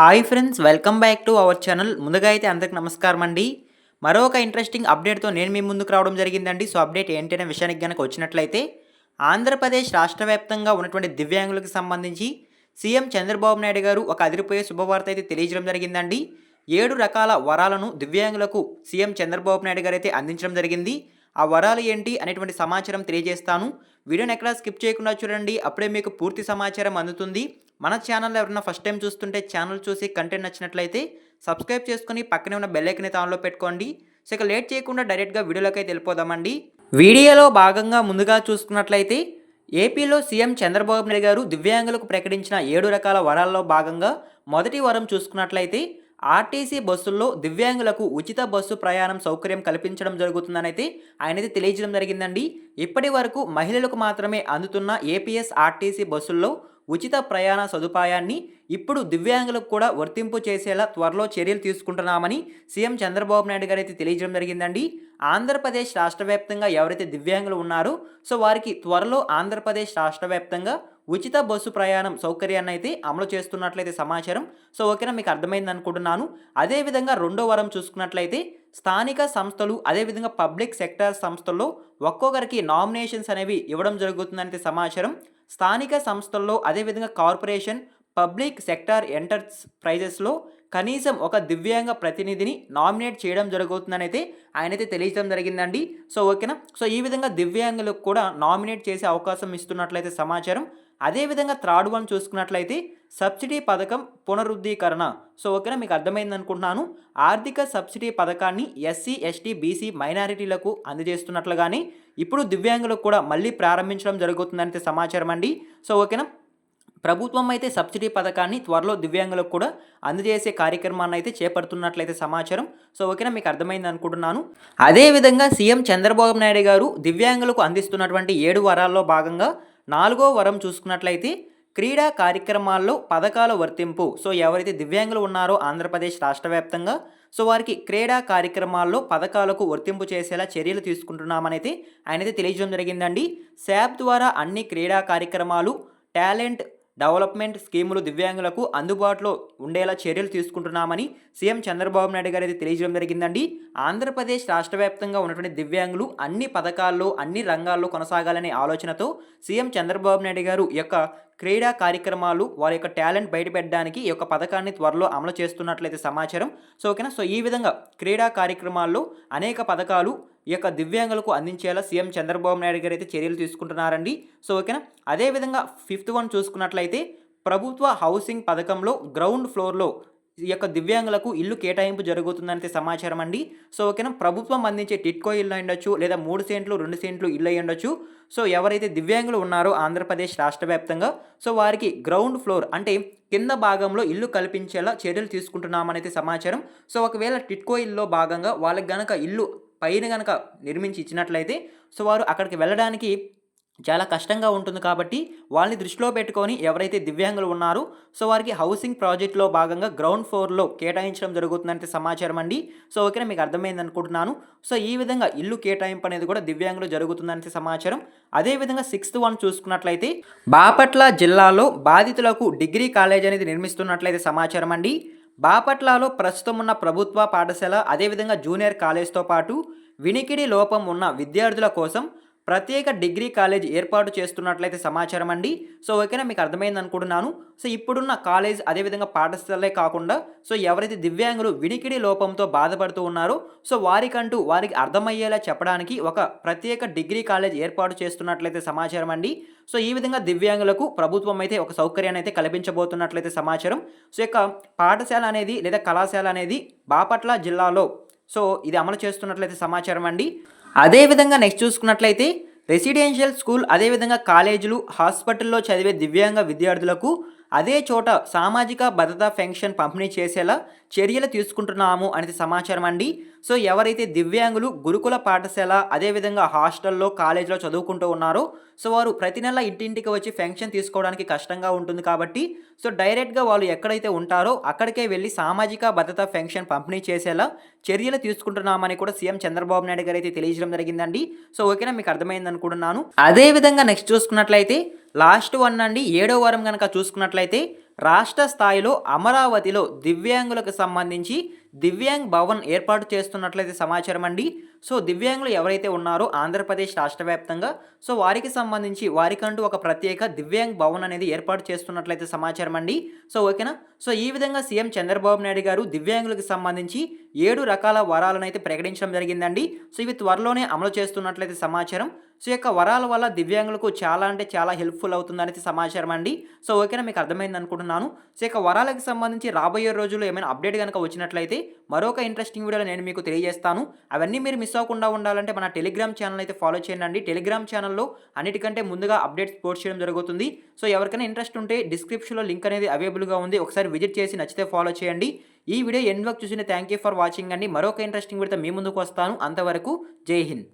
Hi friends welcome back to our channel ముందుగా అయితే అందరికి నమస్కారం అండి. మరొక ఇంట్రెస్టింగ్ అప్డేట్తో నేను మీ ముందుకు రావడం జరిగిందండి. సో అప్డేట్ ఏంటి అనే విషయానికి కనుక వచ్చినట్లయితే ఆంధ్రప్రదేశ్ రాష్ట్ర వ్యాప్తంగా ఉన్నటువంటి దివ్యాంగులకు సంబంధించి సీఎం చంద్రబాబు నాయుడు గారు ఒక అదిరిపోయే శుభవార్త అయితే తెలియజేయడం జరిగిందండి. ఏడు రకాల వరాలను దివ్యాంగులకు సీఎం చంద్రబాబు నాయుడు గారు అయితే అందించడం జరిగింది. ఆ వరాలు ఏంటి అనేటువంటి సమాచారం తెలియజేస్తాను. వీడియోని ఎక్కడా స్కిప్ చేయకుండా చూడండి. అప్పుడే మీకు పూర్తి సమాచారం అందుతుంది. మన ఛానల్ ఎవరైనా ఫస్ట్ టైం చూస్తుంటే ఛానల్ చూసి కంటెంట్ నచ్చినట్లయితే సబ్స్క్రైబ్ చేసుకుని పక్కనే ఉన్న బెల్లైకన్ ఐకన్ అయితే ఆన్లో పెట్టుకోండి. సో ఇక లేట్ చేయకుండా డైరెక్ట్గా వీడియోలోకి అయితే వెళ్ళిపోదామండి. వీడియోలో భాగంగా ముందుగా చూసుకున్నట్లయితే ఏపీలో సీఎం చంద్రబాబు నాయుడు గారు దివ్యాంగులకు ప్రకటించిన ఏడు రకాల వరాల్లో భాగంగా మొదటి వరం చూసుకున్నట్లయితే ఆర్టీసీ బస్సుల్లో దివ్యాంగులకు ఉచిత బస్సు ప్రయాణం సౌకర్యం కల్పించడం జరుగుతుందని అయితే తెలియజేయడం జరిగిందండి. ఇప్పటి వరకు మహిళలకు మాత్రమే అందుతున్న ఏపీఎస్ ఆర్టీసీ బస్సుల్లో ఉచిత ప్రయాణ సదుపాయాన్ని ఇప్పుడు దివ్యాంగులకు కూడా వర్తింపు చేసేలా త్వరలో చర్యలు తీసుకుంటున్నామని సీఎం చంద్రబాబు నాయుడు గారు అయితే తెలియజేయడం జరిగిందండి. ఆంధ్రప్రదేశ్ రాష్ట్ర వ్యాప్తంగా ఎవరైతే దివ్యాంగులు ఉన్నారో సో వారికి త్వరలో ఆంధ్రప్రదేశ్ రాష్ట్ర వ్యాప్తంగా ఉచిత బస్సు ప్రయాణం సౌకర్యాన్ని అయితే అమలు చేస్తున్నట్లయితే సమాచారం. సో ఓకేనా మీకు అర్థమైంది అనుకుంటున్నాను. అదేవిధంగా రెండో వరం చూసుకున్నట్లయితే స్థానిక సంస్థలు అదేవిధంగా పబ్లిక్ సెక్టర్ సంస్థల్లో ఒక్కొక్కరికి నామినేషన్స్ అనేవి ఇవ్వడం జరుగుతుందనే సమాచారం. స్థానిక సంస్థల్లో అదేవిధంగా కార్పొరేషన్ పబ్లిక్ సెక్టార్ ఎంటర్ప్రైజెస్లో కనీసం ఒక దివ్యాంగ ప్రతినిధిని నామినేట్ చేయడం జరుగుతుందని అయితే ఆయన అయితే జరిగిందండి. సో ఓకేనా? సో ఈ విధంగా దివ్యాంగులకు కూడా నామినేట్ చేసే అవకాశం ఇస్తున్నట్లయితే సమాచారం. అదేవిధంగా థర్డ్ వన్ చూసుకున్నట్లయితే సబ్సిడీ పథకం పునరుద్ధీకరణ. సో ఓకేనా? మీకు అర్థమైంది అనుకుంటున్నాను. ఆర్థిక సబ్సిడీ పథకాన్ని ఎస్సీ ఎస్టీ బీసీ మైనారిటీలకు అందజేస్తున్నట్లుగానే ఇప్పుడు దివ్యాంగులకు కూడా మళ్ళీ ప్రారంభించడం జరుగుతుందంటే సమాచారం అండి. సో ఓకేనా? ప్రభుత్వం అయితే సబ్సిడీ పథకాన్ని త్వరలో దివ్యాంగులకు కూడా అందజేసే కార్యక్రమాన్ని అయితే చేపడుతున్నట్లయితే సమాచారం. సో ఓకేనా? మీకు అర్థమైంది అనుకుంటున్నాను. అదేవిధంగా సీఎం చంద్రబాబు నాయుడు గారు దివ్యాంగులకు అందిస్తున్నటువంటి ఏడు వరాల్లో భాగంగా నాలుగో వరం చూసుకున్నట్లయితే క్రీడా కార్యక్రమాల్లో పథకాల వర్తింపు. సో ఎవరైతే దివ్యాంగులు ఉన్నారో ఆంధ్రప్రదేశ్ రాష్ట్ర వ్యాప్తంగా సో వారికి క్రీడా కార్యక్రమాల్లో పథకాలకు వర్తింపు చేసేలా చర్యలు తీసుకుంటున్నామనైతే ఆయనైతే తెలియజేయడం జరిగిందండి. శాప్ ద్వారా అన్ని క్రీడా కార్యక్రమాలు టాలెంట్ డెవలప్మెంట్ స్కీములు దివ్యాంగులకు అందుబాటులో ఉండేలా చర్యలు తీసుకుంటున్నామని సీఎం చంద్రబాబు నాయుడు గారు అయితే తెలియజేయడం జరిగిందండి. ఆంధ్రప్రదేశ్ రాష్ట్ర వ్యాప్తంగా ఉన్నటువంటి దివ్యాంగులు అన్ని పథకాల్లో అన్ని రంగాల్లో కొనసాగాలనే ఆలోచనతో సీఎం చంద్రబాబు నాయుడు గారు యొక్క క్రీడా కార్యక్రమాలు వారి యొక్క టాలెంట్ బయటపెట్టడానికి ఈ యొక్క పథకాన్ని త్వరలో అమలు చేస్తున్నట్లయితే సమాచారం. సో ఓకేనా? సో ఈ విధంగా క్రీడా కార్యక్రమాల్లో అనేక పథకాలు ఈ యొక్క దివ్యాంగులకు అందించేలా సీఎం చంద్రబాబు నాయుడు గారు అయితే చర్యలు తీసుకుంటున్నారండి. సో ఓకేనా? అదేవిధంగా ఫిఫ్త్ వన్ చూసుకున్నట్లయితే ప్రభుత్వ హౌసింగ్ పథకంలో గ్రౌండ్ ఫ్లోర్లో ఈ యొక్క దివ్యాంగులకు ఇల్లు కేటాయింపు జరుగుతుందనే సమాచారం అండి సో ఓకేనా? ప్రభుత్వం అందించే టిట్కో ఇల్లు ఉండొచ్చు లేదా మూడు సెంట్లు రెండు సెంట్లు ఇల్లు అయి ఉండొచ్చు. సో ఎవరైతే దివ్యాంగులు ఉన్నారో ఆంధ్రప్రదేశ్ రాష్ట్ర వ్యాప్తంగా సో వారికి గ్రౌండ్ ఫ్లోర్ అంటే కింద భాగంలో ఇల్లు కల్పించేలా చర్యలు తీసుకుంటున్నామనైతే సమాచారం. సో ఒకవేళ టిట్కో ఇల్లులో భాగంగా వాళ్ళకి గనక ఇల్లు పైన కనుక నిర్మించి ఇచ్చినట్లయితే సో వారు అక్కడికి వెళ్ళడానికి చాలా కష్టంగా ఉంటుంది కాబట్టి వాళ్ళని దృష్టిలో పెట్టుకొని ఎవరైతే దివ్యాంగులు ఉన్నారో సో వారికి హౌసింగ్ ప్రాజెక్ట్లో భాగంగా గ్రౌండ్ ఫ్లోర్లో కేటాయించడం జరుగుతుందంటే సమాచారం అండి. సో ఓకేనా మీకు అర్థమైంది అనుకుంటున్నాను. సో ఈ విధంగా ఇల్లు కేటాయింపు అనేది కూడా దివ్యాంగులు జరుగుతుందంటే సమాచారం. అదేవిధంగా సిక్స్త్ వన్ చూసుకున్నట్లయితే బాపట్ల జిల్లాలో బాధితులకు డిగ్రీ కాలేజ్ అనేది నిర్మిస్తున్నట్లయితే సమాచారం అండి. బాపట్లలో ప్రస్తుతం ఉన్న ప్రభుత్వ పాఠశాల అదేవిధంగా జూనియర్ కాలేజ్తో పాటు వినికిడి లోపం ఉన్న విద్యార్థుల కోసం ప్రత్యేక డిగ్రీ కాలేజ్ ఏర్పాటు చేస్తున్నట్లయితే సమాచారం అండి. సో ఓకేనా? మీకు అర్థమైంది అనుకుంటున్నాను. సో ఇప్పుడున్న కాలేజ్ అదేవిధంగా పాఠశాలే కాకుండా సో ఎవరైతే దివ్యాంగులు వినికిడి లోపంతో బాధపడుతూ ఉన్నారో సో వారికంటూ వారికి అర్థమయ్యేలా చెప్పడానికి ఒక ప్రత్యేక డిగ్రీ కాలేజ్ ఏర్పాటు చేస్తున్నట్లయితే సమాచారం అండి. సో ఈ విధంగా దివ్యాంగులకు ప్రభుత్వం అయితే ఒక సౌకర్యాన్ని అయితే కల్పించబోతున్నట్లయితే సమాచారం. సో యొక్క పాఠశాల అనేది లేదా కళాశాల అనేది బాపట్ల జిల్లాలో సో ఇది అమలు చేస్తున్నట్లయితే సమాచారం అండి. అదేవిధంగా నెక్స్ట్ చూసుకున్నట్లయితే రెసిడెన్షియల్ స్కూల్ అదేవిధంగా కాలేజీలు హాస్పిటల్లో చదివే దివ్యాంగ విద్యార్థులకు అదే చోట సామాజిక భద్రతా పెన్షన్ పంపిణీ చేసేలా చర్యలు తీసుకుంటున్నాము అనేది సమాచారం అండి. సో ఎవరైతే దివ్యాంగులు గురుకుల పాఠశాల అదేవిధంగా హాస్టల్లో కాలేజీలో చదువుకుంటూ ఉన్నారో సో వారు ప్రతి నెల ఇంటింటికి వచ్చి పెన్షన్ తీసుకోవడానికి కష్టంగా ఉంటుంది కాబట్టి సో డైరెక్ట్గా వాళ్ళు ఎక్కడైతే ఉంటారో అక్కడికే వెళ్ళి సామాజిక భద్రత పెన్షన్ పంపిణీ చేసేలా చర్యలు తీసుకుంటున్నామని కూడా సీఎం చంద్రబాబు నాయుడు గారు అయితే తెలియజేయడం జరిగిందండి. సో ఓకేనా? మీకు అర్థమైంది అనుకుంటున్నాను. అదేవిధంగా నెక్స్ట్ చూసుకున్నట్లయితే లాస్ట్ వన్ అండి ఏడో వారం కనుక చూసుకున్నట్లయితే రాష్ట్ర స్థాయిలో అమరావతిలో దివ్యాంగులకు సంబంధించి దివ్యాంగ్ భవన్ ఏర్పాటు చేస్తున్నట్లయితే సమాచారం అండి. సో దివ్యాంగులు ఎవరైతే ఉన్నారో ఆంధ్రప్రదేశ్ రాష్ట్ర వ్యాప్తంగా సో వారికి సంబంధించి వారికంటూ ఒక ప్రత్యేక దివ్యాంగ్ భవన్ అనేది ఏర్పాటు చేస్తున్నట్లయితే సమాచారం అండి. సో ఓకేనా? సో ఈ విధంగా సీఎం చంద్రబాబు నాయుడు గారు దివ్యాంగులకు సంబంధించి ఏడు రకాల వరాలను అయితే ప్రకటించడం జరిగిందండి. సో ఇవి త్వరలోనే అమలు చేస్తున్నట్లయితే సమాచారం. సో యొక్క వరాల వల్ల దివ్యాంగులకు చాలా అంటే చాలా హెల్ప్ఫుల్ అవుతుందనేది సమాచారం అండి. సో ఓకేనా మీకు అర్థమైంది అనుకుంటున్నాను. సో యొక్క వరాలకు సంబంధించి రాబోయే రోజుల్లో ఏమైనా అప్డేట్ కనుక వచ్చినట్లయితే మరొక ఇంట్రెస్టింగ్ వీడియోలో నేను మీకు తెలియజేస్తాను. అవన్నీ మీరు మిస్ అవ్వకుండా ఉండాలంటే మన టెలిగ్రామ్ ఛానల్ అయితే ఫాలో చేయండి టెలిగ్రామ్ ఛానల్లో అన్నిటికంటే ముందుగా అప్డేట్స్ పోస్ట్ చేయడం జరుగుతుంది. సో ఎవరికైనా ఇంట్రెస్ట్ ఉంటే డిస్క్రిప్షన్లో లింక్ అనేది అవైలబుల్గా ఉంది. ఒకసారి విజిట్ చేసి నచ్చితే ఫాలో చేయండి. ఈ వీడియో ఎండ్ వరకు చూసిన థ్యాంక్ యూ ఫర్ వాచింగ్ అండి. మరొక ఇంట్రెస్టింగ్ వీడితో మీ ముందుకు వస్తాను. అంతవరకు జై హింద్.